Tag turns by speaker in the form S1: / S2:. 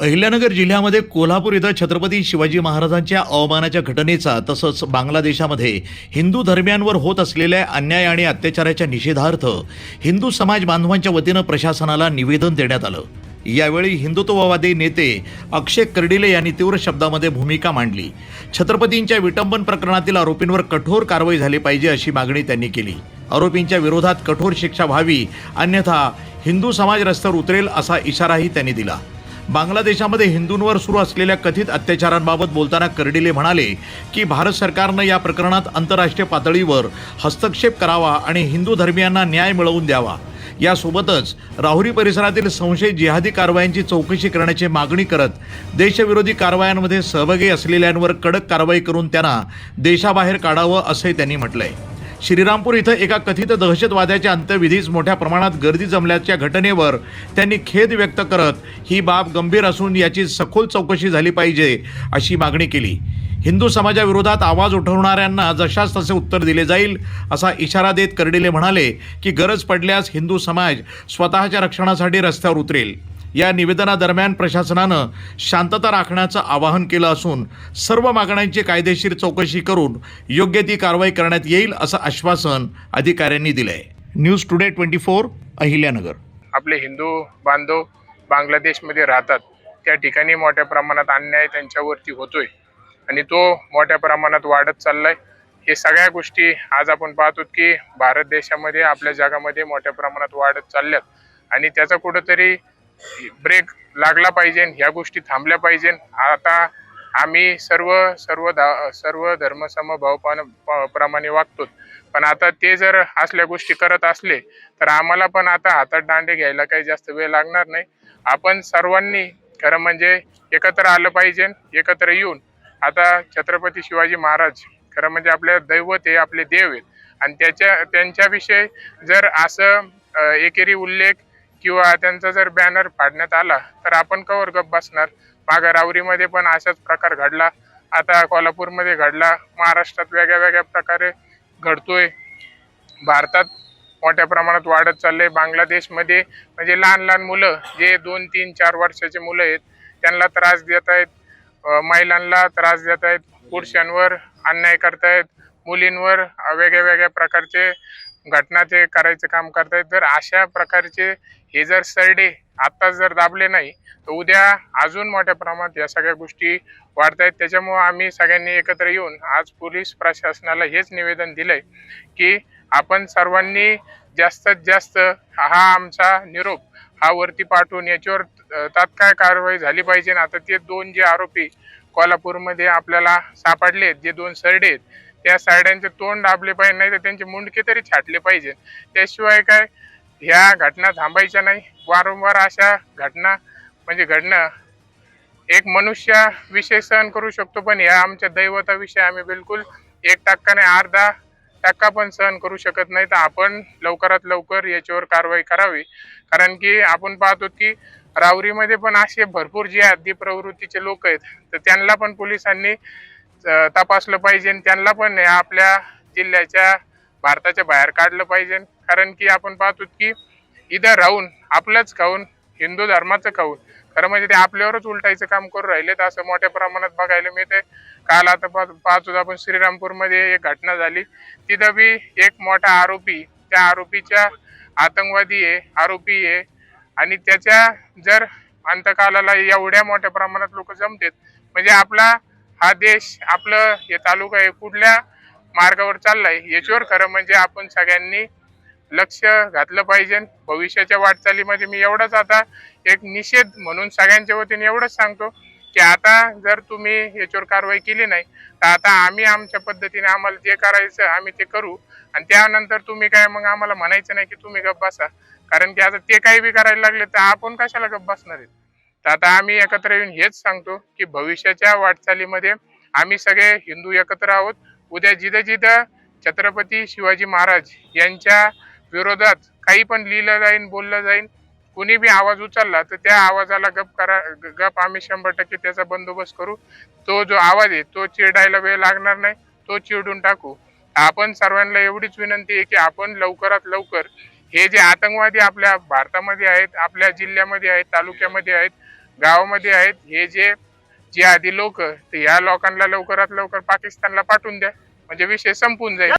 S1: अहिल्यानगर जिल्ह्यामध्ये कोल्हापूर इथं छत्रपती शिवाजी महाराजांच्या अवमानाच्या घटनेचा तसंच बांगलादेशामध्ये हिंदू धर्मियांवर होत असलेल्या अन्याय आणि अत्याचाराच्या निषेधार्थ हिंदू समाज बांधवांच्या वतीनं प्रशासनाला निवेदन देण्यात आलं. यावेळी हिंदुत्ववादी नेते अक्षय कर्डिले यांनी तीव्र शब्दामध्ये भूमिका मांडली. छत्रपतींच्या विटंबन प्रकरणातील आरोपींवर कठोर कारवाई झाली पाहिजे अशी मागणी त्यांनी केली. आरोपींच्या विरोधात कठोर शिक्षा व्हावी अन्यथा हिंदू समाज रस्त्यावर उतरेल असा इशाराही त्यांनी दिला. बांगलादेशामध्ये हिंदूंवर सुरू असलेल्या कथित अत्याचारांबाबत बोलताना कर्डिले म्हणाले की भारत सरकारनं या प्रकरणात आंतरराष्ट्रीय पातळीवर हस्तक्षेप करावा आणि हिंदू धर्मियांना न्याय मिळवून द्यावा. यासोबतच राहुरी परिसरातील संशयित जिहादी कारवायांची चौकशी करण्याची मागणी करत देशविरोधी कारवायांमध्ये सहभागी असलेल्यांवर कडक कारवाई करून त्यांना देशाबाहेर काढावं असंही त्यांनी म्हटलंय. श्रीरामपूर इथं एका कथित दहशतवाद्याच्या अंत्यविधीस मोठ्या प्रमाणात गर्दी जमल्याच्या घटनेवर त्यांनी खेद व्यक्त करत ही बाब गंभीर असून याची सखोल चौकशी झाली पाहिजे अशी मागणी केली. हिंदू समाजाविरोधात आवाज उठवणाऱ्यांना जशास तसे उत्तर दिले जाईल असा इशारा देत कर्डिले म्हणाले की गरज पडल्यास हिंदू समाज स्वतःच्या रक्षणासाठी रस्त्यावर उतरेल. या निवेदनादरम्यान प्रशासनानं शांतता राखण्याचं आवाहन केलं असून सर्व मागण्यांची कायदेशीर चौकशी करून योग्य ती कारवाई करण्यात येईल असं आश्वासन अधिकाऱ्यांनी दिलंय. News today twenty four Ahilyanagar.
S2: आपले हिंदू बांधव बांगलादेशमध्ये राहतात. त्या ठिकाणी मोठ्या प्रमाणात अन्याय त्यांच्यावरती होतोय. आणि तो मोठ्या प्रमाणात वाढत चाललाय. हे सगळ्या गोष्टी आज आपण पाहतो की भारत देशामध्ये आपल्या जगामध्ये मोठ्या प्रमाणात वाढत चालल्यात. आणि त्याचा कुठंतरी ब्रेक लागला पाहिजे ह्या गोष्टी थांबल्या पाहिजे. आता आम्ही सर्व सर्व धा- सर्व धर्मसमभाव प्रमाणे वागतो. पण आता ते जर असल्या गोष्टी करत असले तर आम्हाला पण आता हातात दांडे घ्यायला काही जास्त वेळ लागणार नाही. आपण सर्वांनी खरं म्हणजे एकत्र आलं पाहिजे एकत्र येऊन. आता छत्रपती शिवाजी महाराज खरं म्हणजे आपले दैवत हे आपले देव आहेत. आणि त्याच्या त्यांच्याविषयी जर असं एकेरी उल्लेख किंवा त्यांचा जर बॅनर फाडण्यात आला तर आपण कवर गप बसणार. मागं रावरीमध्ये पण असाच प्रकार घडला. आता कोल्हापूरमध्ये घडला. महाराष्ट्रात वेगळ्या वेगळ्या प्रकारे घडतोय. भारतात मोठ्या प्रमाणात वाढत चाललंय. बांगलादेशमध्ये म्हणजे लहान लहान मुलं जे दोन तीन चार वर्षाचे मुलं आहेत त्यांना त्रास देत आहेत. महिलांना त्रास देत आहेत. पुरुषांवर अन्याय करतायत. मुलींवर वेगळ्या वेगळ्या प्रकारचे घटनाचे करायचं काम करतायत जर अशा प्रकारचे हे जर सरडे आत्ताच जर दाबले नाही तर उद्या अजून मोठ्या प्रमाणात या सगळ्या गोष्टी वाढतायत. त्याच्यामुळं आम्ही सगळ्यांनी एकत्र येऊन आज पोलीस प्रशासनाला हेच निवेदन दिलंय की आपण सर्वांनी जास्तीत जास्त हा आमचा निरोप हा वरती पाठवून याच्यावर तात्काळ कारवाई झाली पाहिजे. आता ते दोन जे आरोपी कोल्हापूरमध्ये आपल्याला सापडले जे दोन सरडे आहेत त्या साड्यांचे तोंड दाबले पाहिजे नाही तर त्यांचे मुंडके तरी छाटले पाहिजे. त्याशिवाय काय ह्या घटना थांबायच्या नाही. वारंवार अशा घटना म्हणजे घडणं एक मनुष्य विषय सहन करू शकतो पण या आमच्या दैवताविषयी आम्ही बिलकुल एक टक्का नाही अर्धा टक्का पण सहन करू शकत नाही. तर आपण लवकरात लवकर याच्यावर कारवाई करावी. कारण की आपण पाहतो की रावरीमध्ये पण असे भरपूर जे आधी प्रवृत्तीचे लोक आहेत तर त्यांना पण पोलिसांनी तपासलं पाहिजे. त्यांना पण आपल्या जिल्ह्याच्या भारताच्या बाहेर काढलं पाहिजे. कारण की आपण पाहतो की इथं राहून आपलंच खाऊन हिंदू धर्माचं खाऊन खरं म्हणजे ते आपल्यावरच उलटायचं काम करू राहिलेत असं मोठ्या प्रमाणात बघायला मिळते काल आता पा- पाहतो आपण श्रीरामपूरमध्ये एक घटना झाली. तिथं बी एक मोठा आरोपी त्या आरोपीच्या आतंकवादी आहे आरोपी आहे. आणि त्याच्या जर अंतकालाला एवढ्या मोठ्या प्रमाणात लोक जमतेत म्हणजे आपला हा देश आपलं हे तालुका आहे कुठल्या मार्गावर चाललाय याच्यावर खरं म्हणजे आपण सगळ्यांनी लक्ष घातलं पाहिजे. भविष्याच्या वाटचालीमध्ये मी एवढंच आता एक निषेध म्हणून सगळ्यांच्या वतीने एवढंच सांगतो की आता जर तुम्ही याच्यावर कारवाई केली नाही तर आता आम्ही आमच्या पद्धतीने आम्हाला जे करायचं आम्ही ते करू. आणि त्यानंतर तुम्ही काय मग आम्हाला म्हणायचं नाही की तुम्ही गप्प बसा. कारण की आता ते काही बी करायला लागले तर आपण कशाला गप्प बसणार आहेत? तर आता आम्ही एकत्र येऊन हेच सांगतो की भविष्याच्या वाटचालीमध्ये आम्ही सगळे हिंदू एकत्र आहोत. उद्या जिथं जिथं छत्रपती शिवाजी महाराज यांच्या विरोधात काही पण लिहिलं जाईन बोललं जाईन कुणी बी आवाज उचलला तर त्या आवाजाला गप करा गप आम्ही शंभर टक्के त्याचा बंदोबस्त करू. तो जो आवाज आहे तो चिरडायला वेळ लागणार नाही तो चिरडून टाकू. आपण सर्वांना एवढीच विनंती आहे की आपण लवकरात लवकर हे जे आतंकवादी आपल्या भारतामध्ये आहेत आपल्या जिल्ह्यामध्ये आहेत तालुक्यामध्ये आहेत गावामध्ये आहेत हे जे जे आधी लोक या लोकांना लवकरात लवकर पाकिस्तानला पाठवून द्या. म्हणजे विषय संपून जाईल.